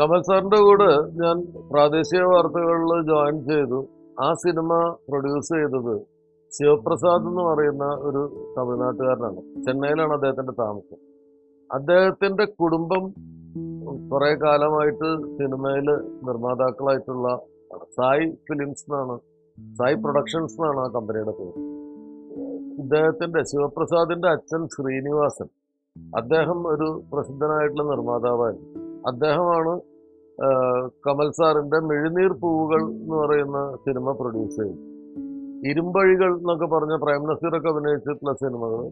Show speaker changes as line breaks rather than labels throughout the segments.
കമൽ സാറിന്റെ കൂടെ ഞാൻ പ്രാദേശിക വാർത്തകളിൽ ജോയിൻ ചെയ്തു. ആ സിനിമ പ്രൊഡ്യൂസ് ചെയ്തത് ശിവപ്രസാദ് എന്ന് പറയുന്ന ഒരു തമിഴ്നാട്ടുകാരനാണ്. ചെന്നൈയിലാണ് അദ്ദേഹത്തിന്റെ താമസം. അദ്ദേഹത്തിന്റെ കുടുംബം കുറേ കാലമായിട്ട് സിനിമയിൽ നിർമ്മാതാക്കളായിട്ടുള്ള സായി ഫിലിംസ് എന്നാണ് സായി പ്രൊഡക്ഷൻസ് എന്നാണ് ആ കമ്പനിയുടെ പേര്. ഇദ്ദേഹത്തിന്റെ ശിവപ്രസാദിന്റെ അച്ഛൻ ശ്രീനിവാസൻ. അദ്ദേഹം ഒരു പ്രസിദ്ധനായിട്ടുള്ള നിർമ്മാതാവായിരുന്നു. അദ്ദേഹമാണ് കമൽ സാറിന്റെ മെഴുനീർ പൂവുകൾ എന്ന് പറയുന്ന സിനിമ പ്രൊഡ്യൂസ് ചെയ്തത് ഇരുമ്പഴികൾ എന്നൊക്കെ പറഞ്ഞ പ്രേം നസീറൊക്കെ അഭിനയിച്ചിട്ടുള്ള സിനിമകൾ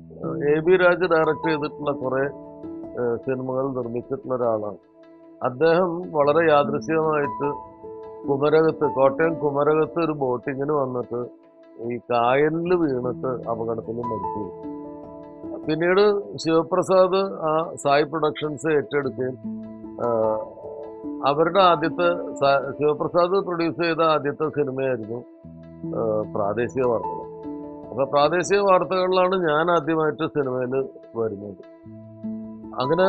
എ ബി രാജ് ഡയറക്റ്റ് ചെയ്തിട്ടുള്ള കുറേ സിനിമകൾ നിർമ്മിച്ചിട്ടുള്ള ഒരാളാണ്. അദ്ദേഹം വളരെ യാദൃശ്യമായിട്ട് കുമരകത്ത് കോട്ടയം കുമരകത്ത് ഒരു ബോട്ടിങ്ങിന് വന്നിട്ട് ഈ കായലിൽ വീണിട്ട് അപകടത്തിൽ മരിച്ചു. പിന്നീട് ശിവപ്രസാദ് ആ സായി പ്രൊഡക്ഷൻസ് ഏറ്റെടുക്കുകയും അവരുടെ ആദ്യത്തെ ശിവപ്രസാദ് പ്രൊഡ്യൂസ് ചെയ്ത ആദ്യത്തെ സിനിമയായിരുന്നു പ്രാദേശിക വാർത്തകൾ. അപ്പൊ പ്രാദേശിക വാർത്തകളിലാണ് ഞാൻ ആദ്യമായിട്ട് സിനിമയിൽ വരുന്നത്. അങ്ങനെ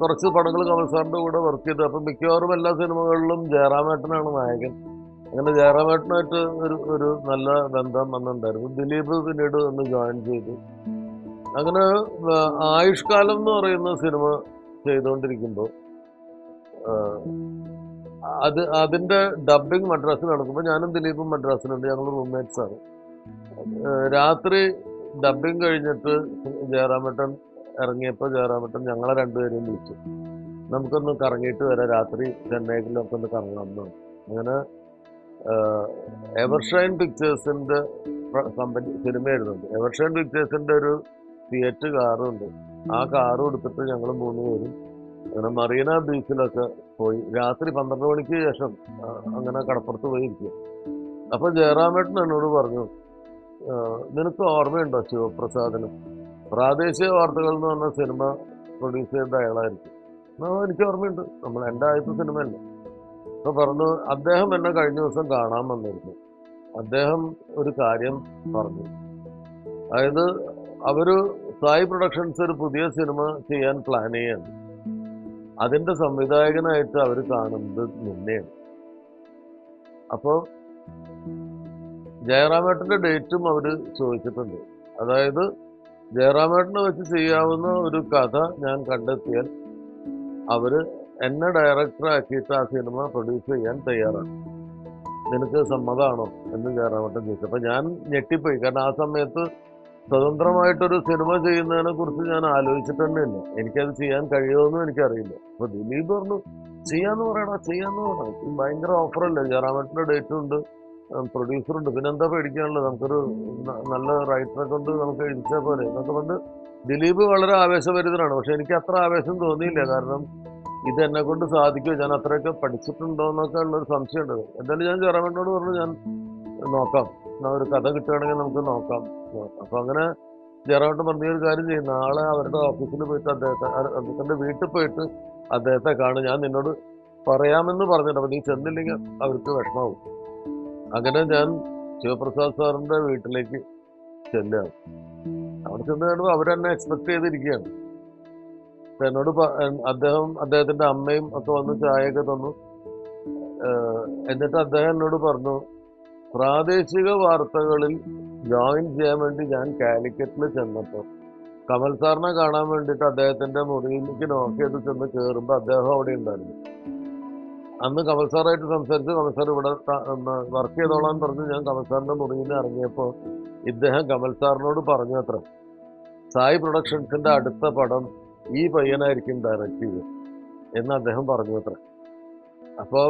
കുറച്ച് പടങ്ങൾ കമൽ സാറിന്റെ കൂടെ വർക്ക് ചെയ്തു. അപ്പൊ മിക്കവാറും എല്ലാ സിനിമകളിലും ജയറാമേട്ടനാണ് നായകൻ. അങ്ങനെ ജയറാമേട്ടനായിട്ട് ഒരു ഒരു നല്ല ബന്ധം വന്നിട്ടുണ്ടായിരുന്നു. ദിലീപ് പിന്നീട് ഒന്ന് ജോയിൻ ചെയ്തു. അങ്ങനെ ആയുഷ്കാലം എന്ന് പറയുന്ന സിനിമ ചെയ്തുകൊണ്ടിരിക്കുമ്പോൾ അത് അതിന്റെ ഡബിങ് മദ്രാസിൽ നടക്കുമ്പോൾ ഞാനും ദിലീപും മദ്രാസിലുണ്ട് ഞങ്ങൾ റൂംമേറ്റ്സ് ആണ്. രാത്രി ഡബിങ് കഴിഞ്ഞിട്ട് ജയറാമേട്ടൻ ഇറങ്ങിയപ്പോൾ ജയറാമേട്ടൻ ഞങ്ങളെ രണ്ടുപേരെയും വിളിച്ചു. നമുക്കൊന്ന് കറങ്ങിയിട്ട് വരാം രാത്രി ചെന്നൈയിലൊക്കെ ഒന്ന് കറങ്ങണം അങ്ങനെ എവർഷൈൻ പിക്ചേഴ്സിന്റെ കമ്പനി സിനിമ എഴുതുന്നുണ്ട് എവർഷൈൻ പിക്ചേഴ്സിന്റെ ഒരു തിയേറ്റർ കാറുണ്ട് ആ കാറും എടുത്തിട്ട് ഞങ്ങൾ മൂന്ന് പേരും അങ്ങനെ മറീന ബീച്ചിലൊക്കെ പോയി. രാത്രി പന്ത്രണ്ട് മണിക്ക് ശേഷം അങ്ങനെ കടപ്പുറത്ത് പോയി ഇരിക്കും അപ്പൊ ജയറാമേട്ടൻ എന്നോട് പറഞ്ഞു നിനക്ക് ഓർമ്മയുണ്ടോ ശിവപ്രസാദിന്? പ്രാദേശിക വാർത്തകൾ എന്ന് പറഞ്ഞ സിനിമ പ്രൊഡ്യൂസ് ചെയ്ത അയാളായിരിക്കും. എനിക്ക് ഓർമ്മയുണ്ട്. നമ്മൾ എന്റെ ആദ്യത്തെ സിനിമയല്ല. അപ്പൊ പറഞ്ഞു അദ്ദേഹം എന്നെ കഴിഞ്ഞ ദിവസം കാണാൻ വന്നിരുന്നു. അദ്ദേഹം ഒരു കാര്യം പറഞ്ഞു. അതായത് അവർ സായി പ്രൊഡക്ഷൻസ് ഒരു പുതിയ സിനിമ ചെയ്യാൻ പ്ലാൻ ചെയ്യാണ്. അതിന്റെ സംവിധായകനായിട്ട് അവർ കാണുന്നത് നിന്നെയാണ്. അപ്പോൾ ജയറാമേട്ടന്റെ ഡേറ്റും അവർ ചോദിച്ചിട്ടുണ്ട്. അതായത് ജയറാമേട്ടനെ വെച്ച് ചെയ്യാവുന്ന ഒരു കഥ ഞാൻ കണ്ടെത്തിയാൽ അവർ എന്നെ ഡയറക്ടറാക്കിയിട്ട് ആ സിനിമ പ്രൊഡ്യൂസ് ചെയ്യാൻ തയ്യാറാണ്. നിനക്ക് സമ്മതമാണോ എന്ന് ജയറാമേട്ടൻ ചോദിച്ചു. അപ്പം ഞാൻ ഞെട്ടിപ്പോയി. കാരണം ആ സമയത്ത് സ്വതന്ത്രമായിട്ടൊരു സിനിമ ചെയ്യുന്നതിനെ കുറിച്ച് ഞാൻ ആലോചിച്ചിട്ട് തന്നെ എനിക്കത് ചെയ്യാൻ കഴിയുമെന്നും എനിക്കറിയില്ല. അപ്പൊ ദിലീപ് പറഞ്ഞു ചെയ്യാന്ന് പറയണോ ചെയ്യാന്ന് പറയണം ഭയങ്കര ഓഫറല്ലേ. ജയറാമേട്ടന്റെ ഡേറ്റും ഉണ്ട് പ്രൊഡ്യൂസറുണ്ട്. പിന്നെ എന്താ പേടിക്കാനുള്ളത്? നമുക്കൊരു നല്ല റൈറ്ററെ കൊണ്ട് നമുക്ക് എഴുതിച്ചാൽ പോലെ എന്നൊക്കെ പറഞ്ഞ് ദിലീപ് വളരെ ആവേശഭരിതനാണ്. പക്ഷെ എനിക്ക് അത്ര ആവേശം തോന്നിയില്ല. കാരണം ഇത് എന്നെ കൊണ്ട് സാധിക്കുമോ? ഞാൻ അത്രയൊക്കെ പഠിച്ചിട്ടുണ്ടോ എന്നൊക്കെ ഉള്ളൊരു സംശയമുണ്ട്. എന്തായാലും ഞാൻ ജയറാമേട്ടനോട് പറഞ്ഞു ഞാൻ നോക്കാം. ഒരു കഥ കിട്ടുകയാണെങ്കിൽ നമുക്ക് നോക്കാം. അപ്പൊ അങ്ങനെ ജയറാമേട്ടൻ പറഞ്ഞ ഒരു കാര്യം ചെയ്യും നാളെ അവരുടെ ഓഫീസിൽ പോയിട്ട് അദ്ദേഹത്തെ അദ്ദേഹത്തിന്റെ വീട്ടിൽ പോയിട്ട് അദ്ദേഹത്തെ കാണും. ഞാൻ നിന്നോട് പറയാമെന്ന് പറഞ്ഞിട്ട് നീ ചെന്നില്ലെങ്കിൽ അവർക്ക് വിഷമാവും. അങ്ങനെ ഞാൻ ശിവപ്രസാദ് സാറിന്റെ വീട്ടിലേക്ക് ചെല്ലുകയാണ്. അവിടെ ചെന്ന് കാണുമ്പോൾ അവരെന്നെ എക്സ്പെക്ട് ചെയ്തിരിക്കുകയാണ്. എന്നോട് അദ്ദേഹം അദ്ദേഹത്തിന്റെ അമ്മയും ഒക്കെ വന്ന് ചായയൊക്കെ തന്നു. എന്നിട്ട് അദ്ദേഹം എന്നോട് പറഞ്ഞു പ്രാദേശിക വാർത്തകളിൽ ജോയിൻ ചെയ്യാൻ വേണ്ടി ഞാൻ കാലിക്കറ്റിൽ ചെന്നപ്പോൾ കമൽ സാറിനെ കാണാൻ വേണ്ടിയിട്ട് അദ്ദേഹത്തിന്റെ മുറിയിലേക്ക് നോക്ക് ചെയ്ത് ചെന്ന് കയറുമ്പോൾ അദ്ദേഹം അവിടെ ഉണ്ടായിരുന്നു. അന്ന് കമൽ സാറായിട്ട് സംസാരിച്ച് കമൽ സാർ ഇവിടെ വർക്ക് ചെയ്തോളാൻ പറഞ്ഞ് ഞാൻ കമൽ സാറിന്റെ മുറിയിൽ നിന്ന് ഇറങ്ങിയപ്പോൾ ഇദ്ദേഹം കമൽ സാറിനോട് പറഞ്ഞു അത്ര സായി പ്രൊഡക്ഷൻസിന്റെ അടുത്ത പടം ഈ പയ്യനായിരിക്കും ഡയറക്റ്റ് ചെയ്ത് എന്ന് അദ്ദേഹം പറഞ്ഞു അത്ര അപ്പോൾ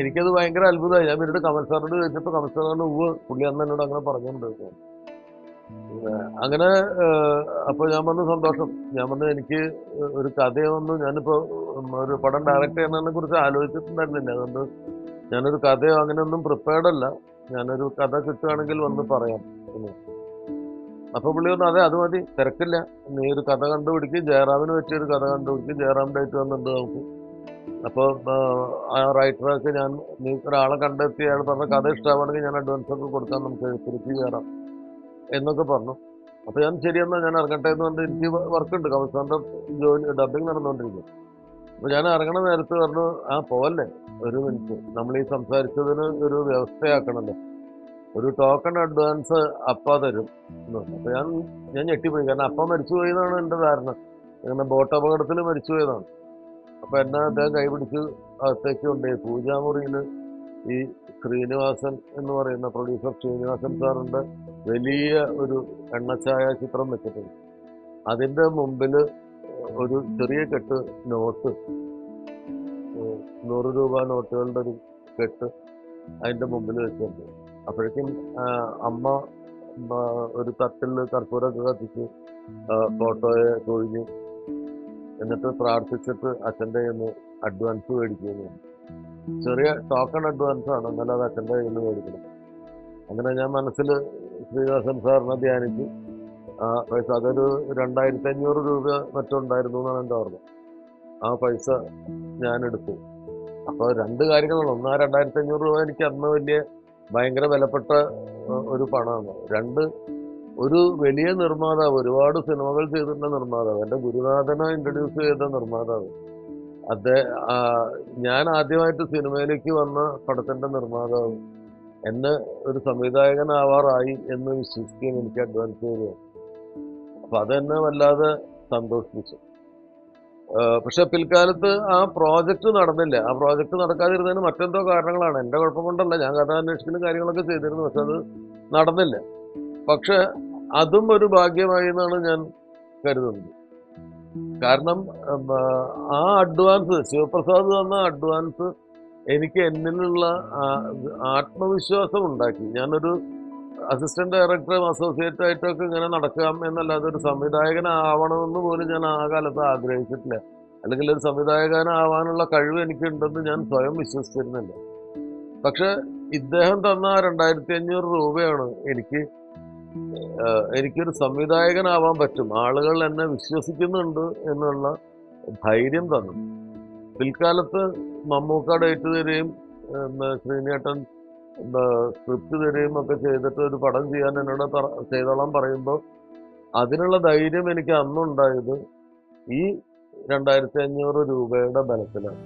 എനിക്കത് ഭയങ്കര അത്ഭുതമായി ഞാൻ പിന്നീട് കമൽ സാറിനോട് ചോദിച്ചപ്പോൾ കമൽ സാറിനോട് ഉവ് പുള്ളി അന്ന് എന്നോട് അങ്ങനെ പറഞ്ഞിട്ടുണ്ട് അങ്ങനെ അപ്പോൾ ഞാൻ പറഞ്ഞു സന്തോഷം. ഞാൻ പറഞ്ഞു എനിക്ക് ഒരു കഥയൊന്നും ഞാനിപ്പോ ഉം, ഒരു പടം ഡയറക്റ്റ് ചെയ്യുന്നതിനെ കുറിച്ച് ആലോചിച്ചിട്ടുണ്ടായിരുന്നില്ല. അതുകൊണ്ട് ഞാനൊരു കഥയോ അങ്ങനെയൊന്നും പ്രിപ്പയർഡ് അല്ല. ഞാനൊരു കഥ കിട്ടുകയാണെങ്കിൽ വന്ന് പറയാം. അപ്പൊ പുള്ളി പറഞ്ഞു അതെ അത് മതി. തിരക്കില്ല. നീ ഒരു കഥ കണ്ടുപിടിക്കും. ജയറാമിന് പറ്റിയൊരു കഥ കണ്ടുപിടിക്കും. ജയറാം ഡേറ്റ് വന്നിട്ടുണ്ട് നമുക്ക് അപ്പോൾ ആ റൈറ്ററൊക്കെ ഞാൻ നീ ഒരാളെ കണ്ടെത്തി അയാൾ പറഞ്ഞ കഥ ഇഷ്ടമാണെങ്കിൽ ഞാൻ അഡ്വാൻസ് ഒക്കെ കൊടുക്കാൻ നമുക്ക് തിരിച്ചു കയറാം എന്നൊക്കെ പറഞ്ഞു. അപ്പോൾ ഞാൻ ശരിയെന്നാ ഞാൻ ഇറങ്ങട്ടെ എന്ന് പറഞ്ഞിട്ട് എനിക്ക് വർക്ക് ഉണ്ട്. കമൽസാറിന്റെ ജോലി ഡബിങ് നടന്നുകൊണ്ടിരിക്കും അപ്പോൾ ഞാൻ ഇറങ്ങണ നേരത്ത് പറഞ്ഞു ആ പോവല്ലേ? ഒരു മിനിറ്റ് നമ്മൾ ഈ സംസാരിച്ചതിന് ഒരു വ്യവസ്ഥയാക്കണല്ലോ. ഒരു ടോക്കൺ അഡ്വാൻസ് അപ്പ തരും എന്ന് പറഞ്ഞു. അപ്പോൾ ഞാൻ ഞാൻ ഞെട്ടിപ്പോയി. കാരണം അപ്പ മരിച്ചു പോയതാണ് എന്റെ ധാരണ. അങ്ങനെ ബോട്ട് അപകടത്തിൽ മരിച്ചുപോയതാണ്. അപ്പൊ എന്നെ അദ്ദേഹം കൈപിടിച്ച് അകത്തേക്ക് കൊണ്ടുപോയി. പൂജാമുറിയിൽ ഈ ശ്രീനിവാസൻ എന്ന് പറയുന്ന പ്രൊഡ്യൂസർ ശ്രീനിവാസൻ സാറിന്റെ വലിയ ഒരു എണ്ണച്ചായ ചിത്രം വെച്ചിട്ടുണ്ട്. അതിന്റെ മുമ്പിൽ ഒരു ചെറിയ കെട്ട് നോട്ട്. നൂറ് രൂപ നോട്ടുകളുടെ ഒരു കെട്ട് അതിന്റെ മുമ്പിൽ വെച്ചിട്ടുണ്ട്. അപ്പോഴേക്കും അമ്മ ഒരു തട്ടിൽ കർപ്പൂരമൊക്കെ കത്തിച്ച് ഫോട്ടോയെ തൊഴിഞ്ഞ് എന്നിട്ട് പ്രാർത്ഥിച്ചിട്ട് അച്ഛന്റെ കയ്യിൽ അഡ്വാൻസ് മേടിക്കുന്നു ചെറിയ ടോക്കൺ അഡ്വാൻസ് ആണ് എന്നാലും അത് അച്ഛന്റെ കയ്യിൽ മേടിക്കണം. അങ്ങനെ ഞാൻ മനസ്സിൽ ശ്രീനിവാസൻ സാറിനെ ധ്യാനിച്ച്. ആ പൈസ അതൊരു രണ്ടായിരത്തി അഞ്ഞൂറ് രൂപ മറ്റുണ്ടായിരുന്നു എന്നാണ് എന്റെ ഓർമ്മ. ആ പൈസ ഞാൻ എടുത്തു. അപ്പോൾ രണ്ട് കാര്യങ്ങളാണ് ഒന്ന് ആ രണ്ടായിരത്തി അഞ്ഞൂറ് രൂപ എനിക്ക് അന്ന് വലിയ ഭയങ്കര വിലപ്പെട്ട ഒരു പണമാണ്. രണ്ട് ഒരു വലിയ നിർമ്മാതാവ് ഒരുപാട് സിനിമകൾ ചെയ്തിട്ടുള്ള നിർമ്മാതാവ് എന്റെ ഗുരുനാഥനെ ഇൻട്രൊഡ്യൂസ് ചെയ്ത നിർമ്മാതാവ്. അദ്ദേഹം ഞാൻ ആദ്യമായിട്ട് സിനിമയിലേക്ക് വന്ന പടത്തിന്റെ നിർമ്മാതാവ് എന്നെ ഒരു സംവിധായകനാവാറായി എന്ന് വിശ്വസിക്കുകയും എനിക്ക് അഡ്വാൻസ് ചെയ്തു അപ്പൊ അതെന്നെ വല്ലാതെ സന്തോഷിപ്പിച്ചു. പക്ഷെ പിൽക്കാലത്ത് ആ പ്രോജക്റ്റ് നടന്നില്ല. ആ പ്രോജക്റ്റ് നടക്കാതിരുന്നതിന് മറ്റെന്തോ കാരണങ്ങളാണ്. എന്റെ കുഴപ്പം കൊണ്ടല്ല. ഞാൻ കഥ അന്വേഷിക്കുന്ന കാര്യങ്ങളൊക്കെ ചെയ്തിരുന്നു പക്ഷെ അത് നടന്നില്ല. പക്ഷെ അതും ഒരു ഭാഗ്യമായി എന്നാണ് ഞാൻ കരുതുന്നത്. കാരണം ആ അഡ്വാൻസ് ശിവപ്രസാദ് തന്ന അഡ്വാൻസ് എനിക്ക് എന്നിലുള്ള ആത്മവിശ്വാസം ഉണ്ടാക്കി. ഞാനൊരു അസിസ്റ്റന്റ് ഡയറക്ടറും അസോസിയേറ്റ് ആയിട്ടൊക്കെ ഇങ്ങനെ നടക്കാം എന്നല്ലാതെ ഒരു സംവിധായകനാവണമെന്ന് പോലും ഞാൻ ആ കാലത്ത് ആഗ്രഹിച്ചിട്ടില്ല. അല്ലെങ്കിൽ ഒരു സംവിധായകനാവാനുള്ള കഴിവ് എനിക്കുണ്ടെന്ന് ഞാൻ സ്വയം വിശ്വസിച്ചിരുന്നില്ല. പക്ഷെ ഇദ്ദേഹം തന്ന രണ്ടായിരത്തി അഞ്ഞൂറ് രൂപയാണ് എനിക്ക് എനിക്കൊരു സംവിധായകനാവാൻ പറ്റും. ആളുകൾ എന്നെ വിശ്വസിക്കുന്നുണ്ട് എന്നുള്ള ധൈര്യം തന്നു. പിൽക്കാലത്ത് മമ്മൂക്ക ഡേറ്റ് തരികയും ശ്രീനേട്ടൻ സ്ക്രിപ്റ്റ് തരികയും ഒക്കെ ചെയ്തിട്ട് ഒരു പടം ചെയ്യാൻ എന്നോട് ചെയ്തോളാം പറയുമ്പോൾ അതിനുള്ള ധൈര്യം എനിക്ക് അന്നുണ്ടായത് ഈ രണ്ടായിരത്തി അഞ്ഞൂറ് രൂപയുടെ ബലത്തിലാണ്.